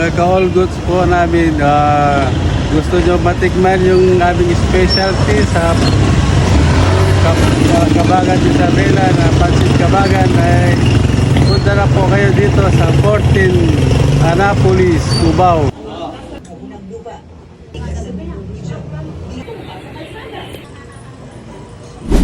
Mga ka-all goods po namin, ah, gusto nyo matikman yung aming specialty sa ah, Kabagan Isabela na Pansit Kabagan ay punta na po kayo dito sa 14 Anapolis, Cubao.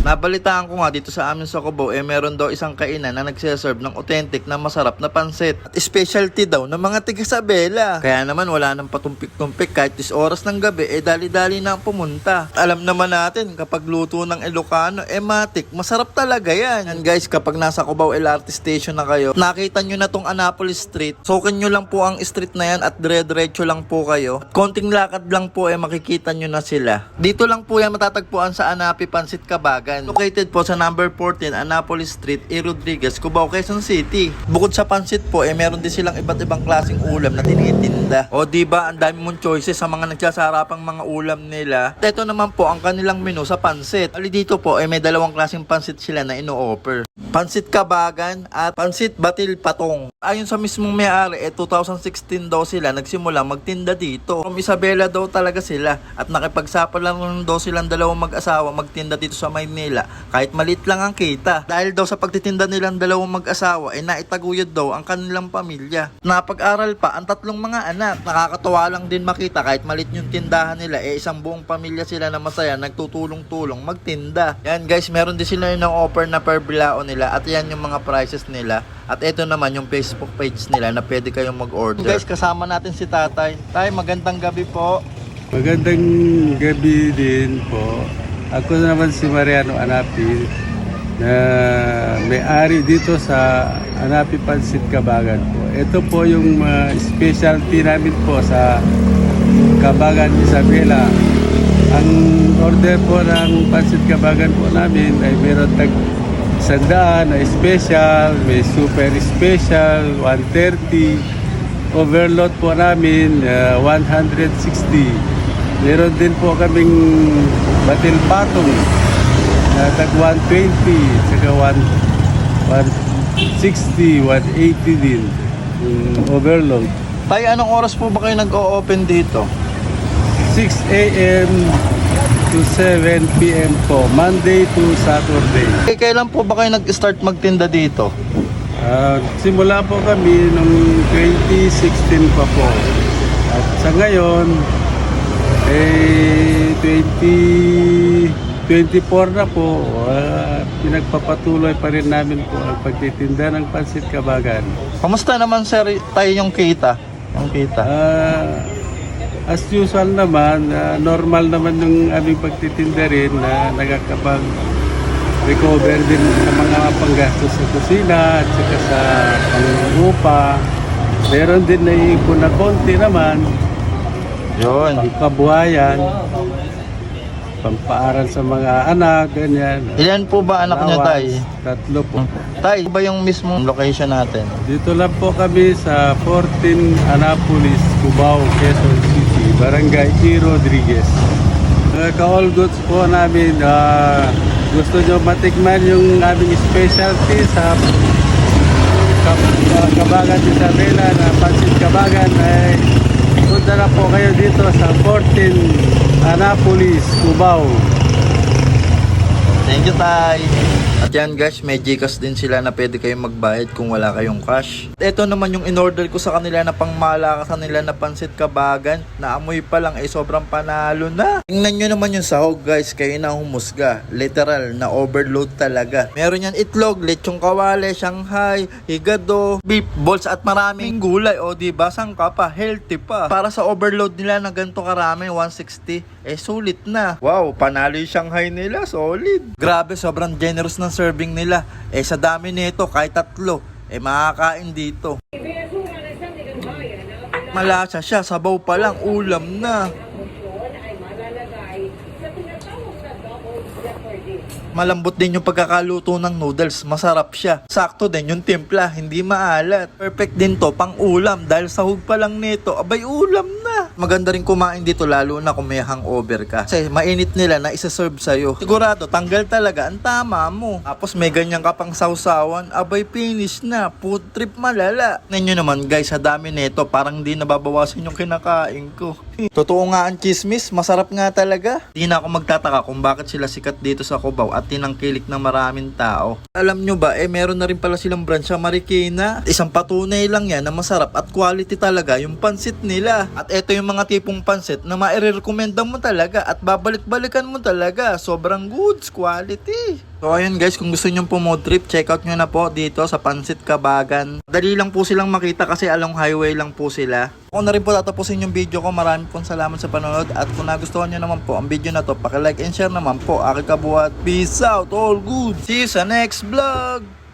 Nabalitaan ko nga dito sa amin sa Cubao, eh meron daw isang kainan na nagsiserve ng authentic na masarap na pansit. At specialty daw ng mga tiga Isabela. Kaya naman wala nang patumpik-tumpik kahit is oras ng gabi, eh dali-dali na pumunta. Alam naman natin, kapag luto ng Ilocano, eh matik, masarap talaga yan. Yan guys, kapag nasa Cubao LRT Station na kayo, nakita nyo na tong Annapolis Street, sukin nyo lang po ang street na yan at dire-diretso lang po kayo. At konting lakad lang po, eh makikita nyo na sila. Dito lang po yan matatagpuan sa Anapi Pansit Kabagan. Located po sa number 14 Annapolis Street, E. Rodriguez, Cubao, Quezon City. Bukod sa pansit po, eh meron din silang iba't ibang klaseng ulam na tinitinda. O di ba ang dami mong choices sa mga nagsasarapang mga ulam nila. Ito naman po ang kanilang menu sa pansit. Ali dito po, eh may dalawang klaseng pansit sila na ino-offer. Pansit Kabagan at Pansit Batil Patong. Ayon sa mismong may-ari, eh 2016 daw sila nagsimula magtinda dito. From Isabela daw talaga sila at nakipagsapal lang daw silang dalawang mag-asawa magtinda dito sa Maynila kahit maliit lang ang kita. Dahil daw sa pagtitinda nilang dalawang mag-asawa ay naitaguyod daw ang kanilang pamilya. Napag-aral pa ang tatlong mga anak. Nakakatuwa lang din makita kahit maliit yung tindahan nila eh isang buong pamilya sila na masaya nagtutulong-tulong magtinda. Yan guys, meron din sila yung offer na per bilao nila at yan yung mga prices nila. At ito naman yung Facebook page nila na pwede kayong mag-order. Guys, kasama natin si Tatay. Tay, magandang gabi po. Magandang gabi din po. Ako naman si Mariano Anapi na may-ari dito sa Anapi Pansit Kabagan po. Ito po yung uh, specialty namin po sa Kabagan Isabela. Ang order po ng Pansit Kabagan po namin ay meron tag sandaan na special, may super special, 130. Overload po namin, uh, 160. Meron din po kaming batil patong na tag 120, saka 1, 160, 180 din. Yung overload. Tay, anong oras po ba kayo nag-o-open dito? 6 a.m. to 7 p.m. po, Monday to Saturday. Eh, kailan po ba kayo nag-start magtinda dito? Ah, simula po kami noong 2016 pa po. At sa ngayon, eh, 2024 na po, ah, pinagpapatuloy pa rin namin po ang pagtitinda ng pansit kabagan. Kamusta naman sir tayo yung kita? Yung kita. Ah, as usual naman, ah, normal naman yung aming pagtitinda rin na nagkakapag recover din sa mga panggastos sa kusina at saka sa pangupa. Meron din naiipon na konti naman, Yun. pangkabuhayan, pampaaral sa mga anak, ganyan. Ilan po ba anak niyo tay? Tatlo po. Tay, ba yung mismong location natin? Dito lang po kami sa 14 Anapolis, Cubao, Quezon City, Barangay E. Rodriguez. Mga ka-all goods po namin, ah, gusto nyo matikman yung aming specialty sa ah, Kabagan Isabela na Pansit Kabagan ay punta po kayo dito sa 14 Anapolis, Cubao. Thank you, Tay. At yan guys, may Gcash din sila na pwede kayong magbayad kung wala kayong cash. Ito naman yung in-order ko sa kanila na pangmalakasan nila na pansit kabagan na amoy pa lang ay sobrang panalo na. Tingnan nyo naman yung sahog guys, kayo na humusga. Literal na overload talaga. Meron yan itlog, lechong kawale, shanghai, higado, beef balls at maraming gulay. O di ba sangka pa, healthy pa. Para sa overload nila na ganito karami, 160, eh sulit na. Wow, panalo yung Shanghai nila, solid. Grabe, sobrang generous ng serving nila. Eh sa dami nito, kahit tatlo, eh makakain dito. Malasa siya, sabaw pa lang, ulam na. Malambot din yung pagkakaluto ng noodles, masarap siya. Sakto din yung timpla, hindi maalat. Perfect din to pang ulam dahil sahog pa lang nito, abay ulam. Maganda rin kumain dito lalo na kung may hangover ka. Kasi mainit nila na isa-serve sa'yo. Sigurado, tanggal talaga ang tama mo. Tapos may ganyan ka pang sausawan, abay finish na. Food trip malala. Ninyo naman guys, sa dami nito, parang di nababawasan yung kinakain ko. Totoo nga ang chismis, masarap nga talaga. Di na ako magtataka kung bakit sila sikat dito sa Cubao at tinangkilik ng maraming tao. Alam nyo ba, eh meron na rin pala silang branch sa Marikina. Isang patunay lang yan na masarap at quality talaga yung pansit nila. At eto yung mga tipong pansit na maire-recommenda mo talaga at babalik-balikan mo talaga. Sobrang goods, quality. So ayun guys, kung gusto nyo po mo trip, check out nyo na po dito sa Pansit Kabagan. Dali lang po silang makita kasi along highway lang po sila. Ako na rin po tatapusin yung video ko. Marami pong salamat sa panonood. At kung nagustuhan nyo naman po ang video na to, like and share naman po. Aking kabuhat. Peace out, all good. See you sa next vlog.